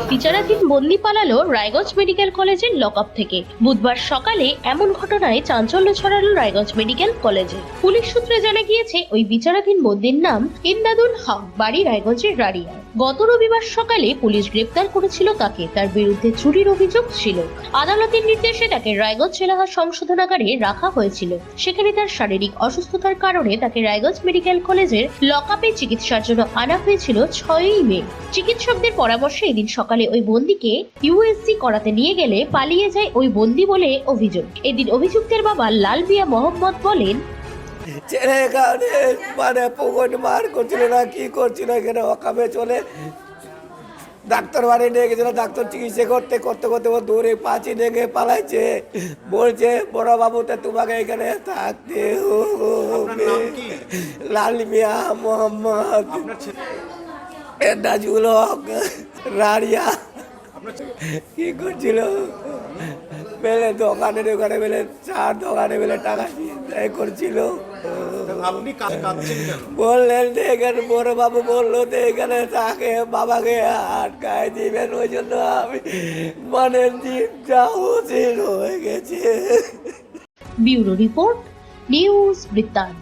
বিচারাধীন বন্দি পালালো রায়গঞ্জ মেডিকেল কলেজের লকআপ থেকে। বুধবার সকালে এমন ঘটনায় চাঞ্চল্য ছড়ালো রায়গঞ্জ মেডিকেল কলেজে। পুলিশ সূত্রে জানা গিয়েছে, ওই বিচারাধীন বন্দির নাম ইমদাদুল হক, বাড়ি রায়গঞ্জের রাড়িয়া গত রবিবার সকালে পুলিশ গ্রেপ্তার করেছিল তাকে, তার বিরুদ্ধে চুরির অভিযোগ ছিল। আদালতের নির্দেশে তাকে রায়গঞ্জ জেলা সংশোধনাগারে রাখা হয়েছিল। সেখানে তার শারীরিক অসুস্থতার কারণে তাকে রায়গঞ্জ মেডিকেল কলেজের লকআপে চিকিৎসার জন্য আনা হয়েছিল ছয়ই মে। চিকিৎসকদের পরামর্শে এদিন ওই বন্দিকে ইউএসসি করাতে নিয়ে গেলে পালিয়ে যায় ওই বন্দি বলে অভিযোগ। এদিন অভিযুক্তের বাবা লাল মিয়া মোহাম্মদ বলেন ছেলে এখানে মানে পুকুর মার করছিল না কি করছিল এখানে অকামে চলে। ডাক্তার বাড়ি নিয়ে গেছিল ডাক্তার চিকিৎসা করতে করতে করতে ও দূরে পাঁচি ডেকে পালাইছে। বলছে বড় বাবুতে তোমাকে এখানে থাকতে লাল মিয়া মোহাম্মদ। নাজুল হক রাড়িয়া। কি করছিল? বেলে দোকানে দোকানে বেলে চার দোকানে বেলে টাকা দিয়ে করছিল। বললেন যে এখানে বড় বাবু বলল যে এখানে তাকে বাবাকে আটকায় দিবেন ওই জন্য আমি মানে জীবটা উচিত হয়ে গেছে। ব্যুরো রিপোর্ট নিউজ বৃত্তান্ত।